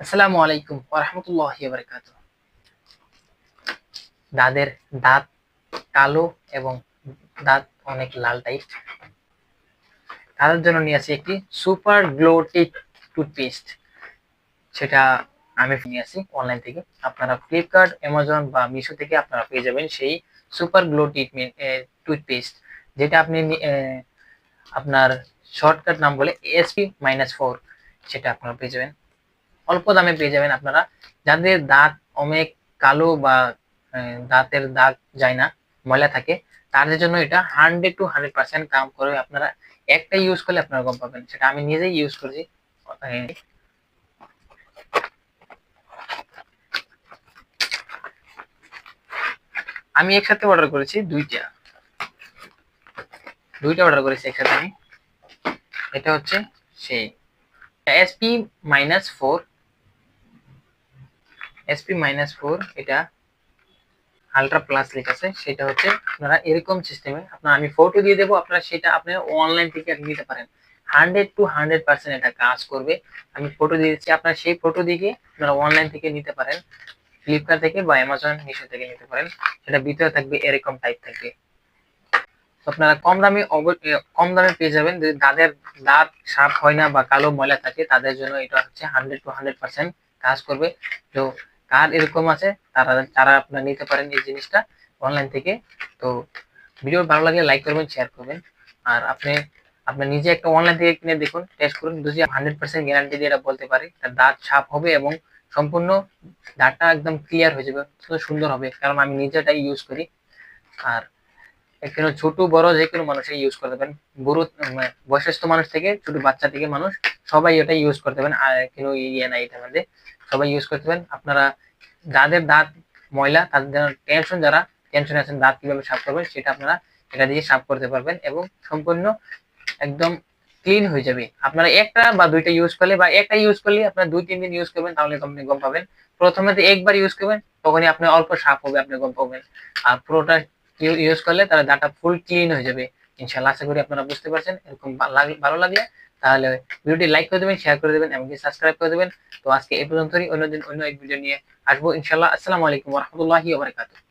আসসালামু আলাইকুম ওরহামতুল্লাহ বারকাত দাঁতের দাঁত কালো এবং দাঁত অনেক লাল টাইপ তাদের জন্য নিয়ে আসি একটি সুপার গ্লো টিক টুথপেস্ট। সেটা আমি নিয়ে আসি অনলাইন থেকে। আপনারা ফ্লিপকার্ট অ্যামাজন বা মিশো থেকে আপনারা পেয়ে যাবেন সেই সুপার গ্লো ট্রিটমেন্ট টুথপেস্ট। যেটা আপনি আপনার শর্টকাট নাম বলে এসপি মাইনাস ফোর সেটা আপনারা পেয়ে যাবেন। অল্প দামে পেয়ে যাবেন আপনারা। যাদের দাঁত অনেক কালো বা দাঁতের দাগ যায় না, ময়লা থাকে, তাদের জন্য এটা হান্ড্রেড টু হান্ড্রেড পার্সেন্ট কাম করে আপনারা একটা ইউজ করলে আপনারা গম পাবেন। সেটা আমি নিজেই ইউজ করেছি। আমি একসাথে অর্ডার করেছি দুইটা। দুইটা অর্ডার করেছি একসাথে আমি। এটা হচ্ছে সেই SP minus four SP minus four এটা আলট্রা প্লাস আছে সেটা হচ্ছে আপনারা এরকম সিস্টেমে আপনার আমি ফটো দিয়ে দেবো, আপনারা সেটা আপনি অনলাইন থেকে নিতে পারেন। হান্ড্রেড টু হান্ড্রেড পার্সেন্ট এটা কাজ করবে। আমি ফটো দিয়ে দিচ্ছি, আপনারা সেই ফটো দিকে আপনারা অনলাইন থেকে নিতে পারেন। ফ্লিপকার্ট থেকে বা অ্যামাজন মিশো থেকে নিতে পারেন। সেটা ভিতরে থাকবে, এরকম টাইপ থাকবে। আপনারা কম দামে কম দামে পেয়ে যাবেন। যদি দাঁতের দাঁত সাফ হয় না বা কালো ময়লা থাকে, তাদের জন্য এটা হচ্ছে হান্ড্রেড টু হান্ড্রেড পার্সেন্ট কাজ করবে। তো কার এরকম আছে, তারা তারা আপনারা নিতে পারেন এই জিনিসটা অনলাইন থেকে। তো ভিডিও ভালো লাগলে লাইক করবেন শেয়ার করবেন। আর আপনি আপনি নিজে একটা অনলাইন থেকে কিনে দেখুন টেস্ট করুন যদি হান্ড্রেড পার্সেন্ট গ্যারান্টি দিয়ে এটা বলতে পারি। তার দাঁত সাফ হবে এবং সম্পূর্ণ দাঁতটা একদম ক্লিয়ার হয়ে যাবে সুন্দর হবে, কারণ আমি নিজে এটাই ইউজ করি। আর এখানে ছোট, বড় যে কোনো মানুষই ইউজ করতে পারেন বুড়ো মানে বয়স্ক মানুষ থেকে ছোট বাচ্চা থেকে মানুষ সবাই এটা ইউজ করতে পারেন। কোনো ইয়ে নাই এটার মধ্যে। সবাই ইউজ করতে পারেন। আপনারা যাদের দাঁত ময়লা, তাদের জন্য টেনশন যারা টেনশন আছেন, দাঁত কীভাবে সাফ করবেন, সেটা আপনারা এটা দিয়ে সাফ করতে পারবেন এবং সম্পূর্ণ একদম ক্লিন হয়ে যাবে। আপনারা একটা বা দুইটা ইউজ করলে বা একটা ইউজ করলে আপনারা দুই, তিন দিন ইউজ করবেন, তাহলে আপনি গম পাবেন। প্রথমে তো একবার ইউজ করবেন, তখনই আপনি অল্প সাফ হবে, আপনি গম পাবেন। আর পুরোটা ইউজ করলে তাহলে ডাটা ফুল ক্লিন হয়ে যাবে। ইনশাল্লাহ আশা করি আপনারা বুঝতে পারছেন। এরকম ভালো লাগলে তাহলে ভিডিওটি লাইক করে দেবেন শেয়ার করে দেবেন, এমনকি সাবস্ক্রাইব করে দেবেন। তো আজকে এই পর্যন্তই, অন্যদিন অন্য এক ভিডিও নিয়ে আসব ইনশাল্লাহ আসসালামু আলাইকুম রহমতুল্লাহি ওবরাকাতুহ